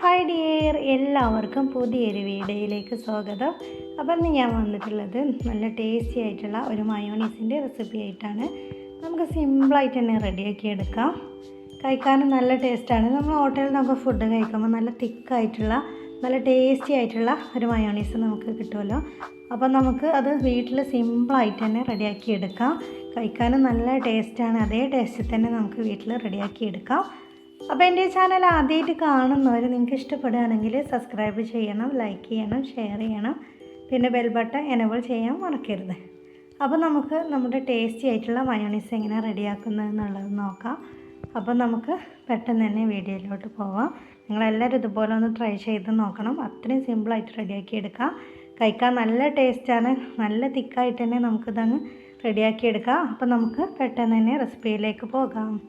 Hi dear എല്ലാവർക്കും പുതിയൊരു വീഡിയോയിലേക്ക് സ്വാഗതം. അപ്പം ഇന്ന് ഞാൻ വന്നിട്ടുള്ളത് നല്ല ടേസ്റ്റി ആയിട്ടുള്ള ഒരു മയോണീസിന്റെ റെസിപ്പി ആയിട്ടാണ്. നമുക്ക് സിമ്പിളായിട്ട് തന്നെ റെഡിയാക്കി എടുക്കാം. കഴിക്കാനും നല്ല ടേസ്റ്റാണ് നമ്മൾ ഹോട്ടലിൽ നമുക്ക് ഫുഡ് കഴിക്കുമ്പോൾ നല്ല തിക്കായിട്ടുള്ള നല്ല ടേസ്റ്റി ആയിട്ടുള്ള ഒരു മയോണീസ് നമുക്ക് കിട്ടുമല്ലോ. അപ്പം നമുക്ക് അത് വീട്ടിൽ സിമ്പിളായിട്ട് തന്നെ റെഡിയാക്കി എടുക്കാം. കഴിക്കാനും നല്ല ടേസ്റ്റാണ് അതേ ടേസ്റ്റിൽ തന്നെ നമുക്ക് വീട്ടിൽ റെഡിയാക്കി എടുക്കാം. അപ്പോൾ എന്റെ ചാനൽ ആദ്യമായിട്ട് കാണുന്നവർ നിങ്ങൾക്ക് ഇഷ്ടപ്പെടുകയാണെങ്കിൽ സബ്സ്ക്രൈബ് ചെയ്യണം ലൈക്ക് ചെയ്യണം ഷെയർ ചെയ്യണം. പിന്നെ ബെൽ ബട്ടൺ എനബിൾ ചെയ്യാൻ മറക്കരുത്. അപ്പോൾ നമുക്ക് നമ്മുടെ ടേസ്റ്റി ആയിട്ടുള്ള മയോണീസ് എങ്ങനെ റെഡിയാക്കുന്നത് എന്നുള്ളത് നോക്കാം. അപ്പോൾ നമുക്ക് പെട്ടെന്ന് തന്നെ വീഡിയോയിലോട്ട് പോവാം. നിങ്ങളെല്ലാവരും ഇതുപോലെ ഒന്ന് ട്രൈ ചെയ്ത് നോക്കണം. അത്രയും സിമ്പിളായിട്ട് റെഡിയാക്കി എടുക്കാം. കഴിക്കാൻ നല്ല ടേസ്റ്റാണ് നല്ല തിക്കായിട്ട് തന്നെ നമുക്കിതങ്ങ് റെഡിയാക്കി എടുക്കാം. അപ്പോൾ നമുക്ക് പെട്ടെന്ന് തന്നെ റെസിപ്പിയിലേക്ക് പോകാം.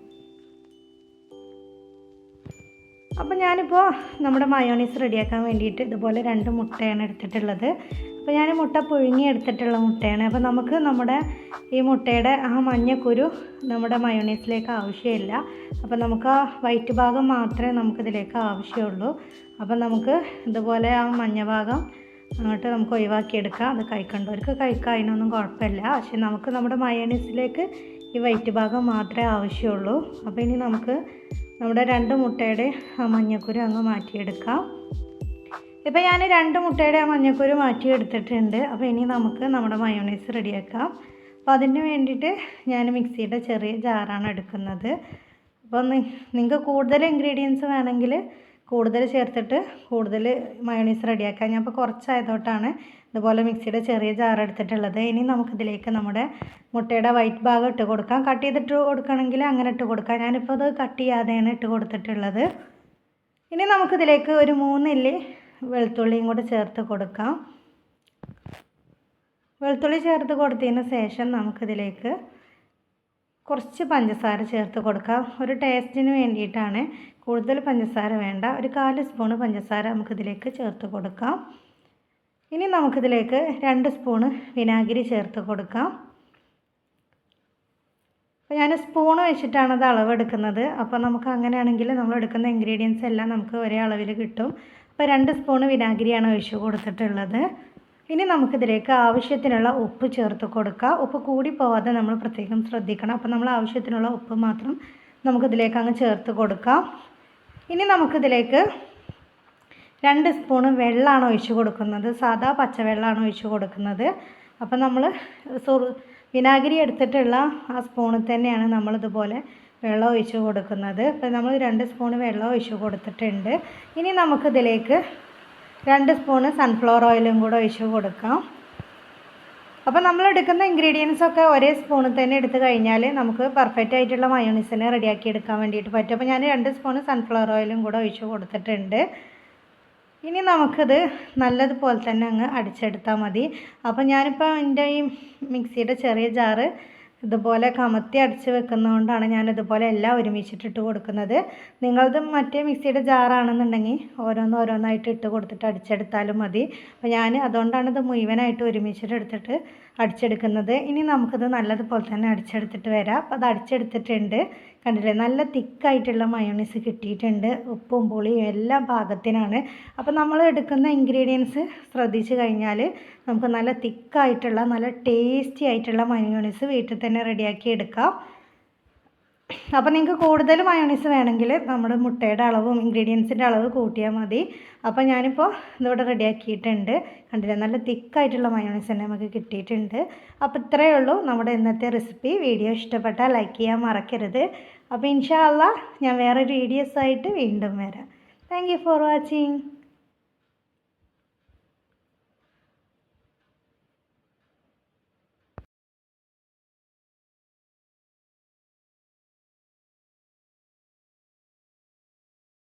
അപ്പോൾ ഞാനിപ്പോൾ നമ്മുടെ മയോണീസ് റെഡിയാക്കാൻ വേണ്ടിയിട്ട് ഇതുപോലെ രണ്ട് മുട്ടയാണ് എടുത്തിട്ടുള്ളത്. അപ്പോൾ ഞാൻ മുട്ട പുഴുങ്ങി എടുത്തിട്ടുള്ള മുട്ടയാണ്. അപ്പോൾ നമുക്ക് നമ്മുടെ ഈ മുട്ടയുടെ ആ മഞ്ഞക്കുരു നമ്മുടെ മയോണൈസിലേക്ക് ആവശ്യമില്ല. അപ്പോൾ നമുക്ക് ആ വൈറ്റ് ഭാഗം മാത്രമേ നമുക്കിതിലേക്ക് ആവശ്യമുള്ളൂ. അപ്പോൾ നമുക്ക് ഇതുപോലെ ആ മഞ്ഞ ഭാഗം അങ്ങോട്ട് നമുക്ക് ഒഴിവാക്കിയെടുക്കാം. അത് കഴിക്കേണ്ടവർക്ക് കഴിക്കാം അതിനൊന്നും കുഴപ്പമില്ല. പക്ഷെ നമുക്ക് നമ്മുടെ മയോണൈസിലേക്ക് ഈ വൈറ്റ് ഭാഗം മാത്രമേ ആവശ്യമുള്ളൂ. അപ്പോൾ ഇനി നമുക്ക് നമ്മുടെ രണ്ട് മുട്ടയുടെ ആ മഞ്ഞക്കുരു അങ്ങ് മാറ്റിയെടുക്കാം. ഇപ്പോൾ ഞാൻ രണ്ട് മുട്ടയുടെ ആ മാറ്റി എടുത്തിട്ടുണ്ട് അപ്പോൾ ഇനി നമുക്ക് നമ്മുടെ മയോണൈസ് റെഡിയാക്കാം. അപ്പോൾ അതിന് വേണ്ടിയിട്ട് ഞാൻ മിക്സിയുടെ ചെറിയ ജാറാണ് എടുക്കുന്നത്. അപ്പോൾ നിങ്ങൾക്ക് കൂടുതൽ ഇൻഗ്രീഡിയൻസ് വേണമെങ്കിൽ കൂടുതൽ ചേർത്തിട്ട് കൂടുതൽ മയോണൈസ് റെഡിയാക്കാം. ഞാൻ ഇപ്പോൾ കുറച്ചായതോട്ടാണ് ഇതുപോലെ മിക്സിയുടെ ചെറിയ ജാർ എടുത്തിട്ടുള്ളത്. ഇനി നമുക്കിതിലേക്ക് നമ്മുടെ മുട്ടയുടെ വൈറ്റ് ഭാഗം ഇട്ട് കൊടുക്കാം. കട്ട് ചെയ്തിട്ട് കൊടുക്കണമെങ്കിൽ അങ്ങനെ ഇട്ട് കൊടുക്കാം. ഞാനിപ്പോൾ അത് കട്ട് ചെയ്യാതെയാണ് ഇട്ട് കൊടുത്തിട്ടുള്ളത്. ഇനി നമുക്കിതിലേക്ക് ഒരു മൂന്നില്ലി വെളുത്തുള്ളിയും കൂടെ ചേർത്ത് കൊടുക്കാം. വെളുത്തുള്ളി ചേർത്ത് കൊടുത്തതിന് ശേഷം നമുക്കിതിലേക്ക് കുറച്ച് പഞ്ചസാര ചേർത്ത് കൊടുക്കാം. ഒരു ടേസ്റ്റിന് വേണ്ടിയിട്ടാണ് കൂടുതൽ പഞ്ചസാര വേണ്ട. ഒരു കാൽ സ്പൂണ് പഞ്ചസാര നമുക്കിതിലേക്ക് ചേർത്ത് കൊടുക്കാം. ഇനി നമുക്കിതിലേക്ക് രണ്ട് സ്പൂണ് വിനാഗിരി ചേർത്ത് കൊടുക്കാം. അപ്പോൾ ഞാൻ സ്പൂണ് വെച്ചിട്ടാണ് അത് അളവെടുക്കുന്നത്. അപ്പോൾ നമുക്ക് അങ്ങനെയാണെങ്കിൽ നമ്മൾ എടുക്കുന്ന ഇൻഗ്രീഡിയൻസ് എല്ലാം നമുക്ക് ഒരേ അളവിൽ കിട്ടും. അപ്പോൾ രണ്ട് സ്പൂൺ വിനാഗിരിയാണ് ഒഴിച്ച് കൊടുത്തിട്ടുള്ളത്. ഇനി നമുക്കിതിലേക്ക് ആവശ്യത്തിനുള്ള ഉപ്പ് ചേർത്ത് കൊടുക്കുക ഉപ്പ് കൂടി പോവാതെ നമ്മൾ പ്രത്യേകം ശ്രദ്ധിക്കണം. അപ്പോൾ നമ്മൾ ആവശ്യത്തിനുള്ള ഉപ്പ് മാത്രം നമുക്കിതിലേക്ക് അങ്ങ് ചേർത്ത് കൊടുക്കാം. ഇനി നമുക്കിതിലേക്ക് രണ്ട് സ്പൂണ് വെള്ളമാണ് ഒഴിച്ച് കൊടുക്കുന്നത്. സാധാ പച്ചവെള്ളമാണ് ഒഴിച്ച് കൊടുക്കുന്നത്. അപ്പോൾ നമ്മൾ സുറു വിനാഗിരി എടുത്തിട്ടുള്ള ആ സ്പൂണിൽ തന്നെയാണ് നമ്മളിതുപോലെ വെള്ളം ഒഴിച്ച് കൊടുക്കുന്നത്. അപ്പോൾ നമ്മൾ രണ്ട് സ്പൂണ് വെള്ളം ഒഴിച്ച് കൊടുത്തിട്ടുണ്ട്. ഇനി നമുക്കിതിലേക്ക് രണ്ട് സ്പൂണ് സൺഫ്ലവർ ഓയിലും കൂടെ ഒഴിച്ച് കൊടുക്കാം. അപ്പോൾ നമ്മൾ എടുക്കുന്ന ഇൻഗ്രീഡിയൻസ് ഒക്കെ ഒരേ സ്പൂണിൽ തന്നെ എടുത്തു കഴിഞ്ഞാൽ നമുക്ക് പെർഫെക്റ്റ് ആയിട്ടുള്ള മയോണീസിനെ റെഡിയാക്കി എടുക്കാൻ വേണ്ടിയിട്ട് പറ്റും. അപ്പോൾ ഞാൻ രണ്ട് സ്പൂണ് സൺഫ്ലവർ ഓയിലും കൂടെ ഒഴിച്ച് കൊടുത്തിട്ടുണ്ട്. ഇനി നമുക്കിത് നല്ലതുപോലെ തന്നെ അങ്ങ് അടിച്ചെടുത്താൽ മതി. അപ്പോൾ ഞാനിപ്പോൾ എന്റെ ഈ മിക്സിയുടെ ചെറിയ ജാറ് ഇതുപോലെ കമത്തി അടിച്ച് വെക്കുന്നതുകൊണ്ടാണ് ഞാൻ ഇതുപോലെ എല്ലാം ഒരുമിച്ചിട്ടിട്ട് കൊടുക്കുന്നത്. നിങ്ങളത് മറ്റേ മിക്സിയുടെ ജാറാണെന്നുണ്ടെങ്കിൽ ഓരോന്ന് ഓരോന്നായിട്ട് ഇട്ട് കൊടുത്തിട്ട് അടിച്ചെടുത്താലും മതി. അപ്പോൾ ഞാൻ അതുകൊണ്ടാണ് ഇത് മുഴുവനായിട്ട് ഒരുമിച്ചിട്ട് എടുത്തിട്ട് അടിച്ചെടുക്കുന്നത്. ഇനി നമുക്കിത് നല്ലതുപോലെ തന്നെ അടിച്ചെടുത്തിട്ട് വരാം. അപ്പോൾ അത് അടിച്ചെടുത്തിട്ടുണ്ട്. കണ്ടില്ലേ? നല്ല തിക്കായിട്ടുള്ള മയോണീസ് കിട്ടിയിട്ടുണ്ട്. ഉപ്പും പുളിയും എല്ലാം പാകത്തിനാണ്. അപ്പോൾ നമ്മൾ എടുക്കുന്ന ഇൻഗ്രീഡിയൻസ് ശ്രദ്ധിച്ചു കഴിഞ്ഞാൽ നമുക്ക് നല്ല തിക്കായിട്ടുള്ള നല്ല ടേസ്റ്റി ആയിട്ടുള്ള മയോണീസ് വീട്ടിൽ തന്നെ റെഡിയാക്കി എടുക്കാം. അപ്പോൾ നിങ്ങൾക്ക് കൂടുതൽ മയോണീസ് വേണമെങ്കിൽ നമ്മുടെ മുട്ടയുടെ അളവും ഇൻഗ്രീഡിയൻസിന്റെ അളവ് കൂട്ടിയാൽ മതി. അപ്പോൾ ഞാനിപ്പോൾ ഇതിവിടെ റെഡിയാക്കിയിട്ടുണ്ട്. കണ്ടില്ലേ? നല്ല തിക്കായിട്ടുള്ള മയോണീസ് തന്നെ നമുക്ക് കിട്ടിയിട്ടുണ്ട്. അപ്പോൾ ഇത്രയേ ഉള്ളൂ നമ്മുടെ ഇന്നത്തെ റെസിപ്പി വീഡിയോ ഇഷ്ടപ്പെട്ടാൽ ലൈക്ക് ചെയ്യാൻ മറക്കരുത്. അപ്പോൾ ഇൻഷാല്ല ഞാൻ വേറൊരു വീഡിയോസായിട്ട് വീണ്ടും വരാം. Thank for watching